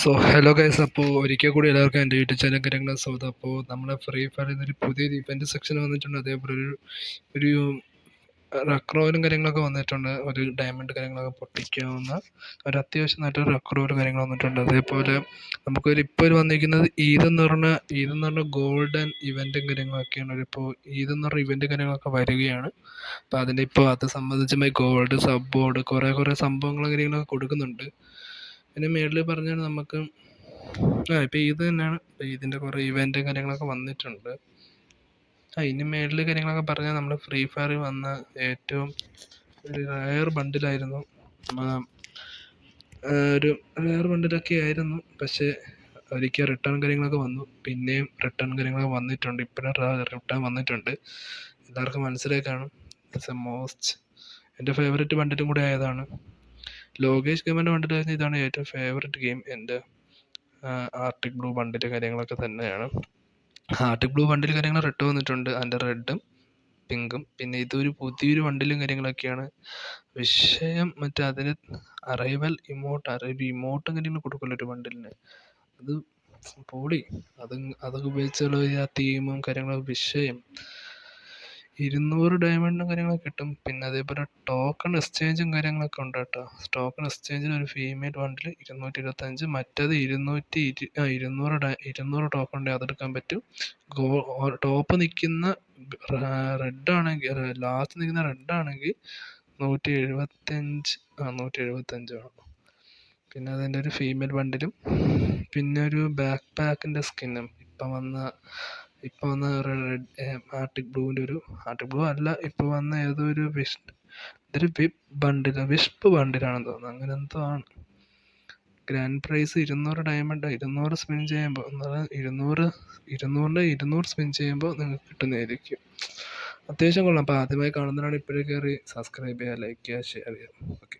So hello guys അപ്പോൾ ഒരിക്കൽ കൂടി എല്ലാവർക്കും എന്റെ യൂട്യൂബ് ചാനൽ കാര്യങ്ങൾ സ്വാഗതം. അപ്പോൾ നമ്മുടെ ഫ്രീ ഫയറിൽ നിന്നൊരു പുതിയ ഇവന്റ് സെക്ഷൻ വന്നിട്ടുണ്ട്. അതേപോലെ ഒരു ഒരു റക്രോയിലും കാര്യങ്ങളൊക്കെ വന്നിട്ടുണ്ട്. ഒരു ഡയമണ്ട് കാര്യങ്ങളൊക്കെ പൊട്ടിക്കാവുന്ന ഒരു അത്യാവശ്യമായിട്ട് റക്രോയിൽ കാര്യങ്ങൾ വന്നിട്ടുണ്ട്. അതേപോലെ നമുക്കൊരു ഇപ്പോൾ ഒരു വന്നിരിക്കുന്നത് ഈദെന്ന് പറഞ്ഞ ഈദെന്ന് പറഞ്ഞ ഗോൾഡൻ ഇവന്റും കാര്യങ്ങളൊക്കെയാണ്. ഇപ്പോൾ ഈദെന്ന് പറഞ്ഞ ഇവന്റ് കാര്യങ്ങളൊക്കെ വരികയാണ്. അപ്പോൾ അതിന്റെ ഇപ്പോൾ അത് സംബന്ധിച്ചുമായി ഗോൾഡ് സബ് ബോർഡ് കുറേ കുറേ സംഭവങ്ങളും കാര്യങ്ങളൊക്കെ കൊടുക്കുന്നുണ്ട്. പിന്നെ മേളിൽ പറഞ്ഞാൽ നമുക്ക് ആ ഇപ്പോൾ ഇത് തന്നെയാണ്. ഇതിന്റെ കുറേ ഇവന്റും കാര്യങ്ങളൊക്കെ വന്നിട്ടുണ്ട്. ആ ഇനി മേളിൽ കാര്യങ്ങളൊക്കെ പറഞ്ഞാൽ നമ്മൾ ഫ്രീ ഫയർ വന്ന ഏറ്റവും ഒരു റയർ ബണ്ടിലായിരുന്നു ഒരു റയർ ബണ്ടിലൊക്കെ ആയിരുന്നു. പക്ഷേ ഒരിക്കൽ റിട്ടേൺ കാര്യങ്ങളൊക്കെ വന്നു. പിന്നെയും റിട്ടേൺ കാര്യങ്ങളൊക്കെ വന്നിട്ടുണ്ട്. ഇപ്പോഴും റിട്ടേൺ വന്നിട്ടുണ്ട്. എല്ലാവർക്കും മനസ്സിലായി കാണും. ഇറ്റ്സ് എ മോസ്റ്റ് എന്റെ ഫേവറേറ്റ് ബണ്ടിലും കൂടെ ആയതാണ്. ലോകേഷ് ബണ്ടിൽ കഴിഞ്ഞാൽ ഇതാണ് ഏറ്റവും ഫേവറേറ്റ് ഗെയിം എന്റെ ആർട്ടിക് ബ്ലൂ ബണ്ടിന്റെ കാര്യങ്ങളൊക്കെ തന്നെയാണ്. ആർട്ടിക് ബ്ലൂ ബണ്ടിൽ കാര്യങ്ങൾ റെഡ് വന്നിട്ടുണ്ട്. അതിന്റെ റെഡും പിങ്കും. പിന്നെ ഇതൊരു പുതിയൊരു ബണ്ടിലും കാര്യങ്ങളൊക്കെയാണ്. വിഷയം മറ്റേ അതിന് അറൈവൽ ഇമോട്ട് അറൈവ് ഇമോട്ടും കാര്യങ്ങളും കൊടുക്കുമല്ലോ ഒരു ബണ്ടിലിന് അത് പൊളി. അത് അതൊക്കെ ഉപയോഗിച്ചുള്ള ആ തീമും കാര്യങ്ങളും വിഷയം. ഇരുന്നൂറ് ഡയമണ്ടും കാര്യങ്ങളൊക്കെ കിട്ടും. പിന്നെ അതേപോലെ ടോക്കൺ എക്സ്ചേഞ്ചും കാര്യങ്ങളൊക്കെ ഉണ്ട് കേട്ടോ. ടോക്കൺ എക്സ്ചേഞ്ചിന് ഒരു ഫീമെയിൽ ബണ്ടിൽ ഇരുന്നൂറ്റി ഇരുപത്തഞ്ച് മറ്റേത് ഇരുന്നൂറ്റി ഇരു ആ ഇരുന്നൂറ് ഡ ഇരുന്നൂറ് ടോക്കൺ ഉണ്ടെങ്കിൽ അതെടുക്കാൻ പറ്റും. ഗോ ടോപ്പ് നിൽക്കുന്ന റെഡ് ആണെങ്കിൽ ലാസ്റ്റ് നിൽക്കുന്ന റെഡ് ആണെങ്കിൽ നൂറ്റി എഴുപത്തഞ്ച് ആ നൂറ്റി എഴുപത്തഞ്ച് വേണം. പിന്നെ അതിന്റെ ഒരു ഫീമെയിൽ ബണ്ടിലും പിന്നെ ഒരു ബാക്ക് പാക്കിന്റെ സ്കിന്നും ഇപ്പം വന്ന ഇപ്പം വന്ന റെഡ് ആർട്ടിക് ബ്ലൂവിന്റെ ഒരു ആർട്ടിക് ബ്ലൂ അല്ല ഇപ്പോൾ വന്ന ഏതോ ഒരു വിഷ് ഇതൊരു വിപ്പ് ബണ്ടിൽ വിഷ്പ് ബണ്ടിലാണെന്ന് തോന്നുന്നു. അങ്ങനെ എന്തോ ആണ്. ഗ്രാൻഡ് പ്രൈസ് ഇരുന്നൂറ് ഡയമണ്ട് ഇരുന്നൂറ് സ്പിൻ ചെയ്യുമ്പോൾ ഇരുന്നൂറ് ഇരുന്നൂറിന്റെ ഇരുന്നൂറ് സ്പിൻ ചെയ്യുമ്പോൾ നിങ്ങൾക്ക് കിട്ടുന്നതായിരിക്കും. അത്യാവശ്യം കൊള്ളാം. അപ്പോൾ ആദ്യമായി കാണുന്നവരാണ് ഇപ്പോഴേ കയറി സബ്സ്ക്രൈബ് ചെയ്യുക ലൈക്ക് ചെയ്യുക ഷെയർ ചെയ്യുക. ഓക്കെ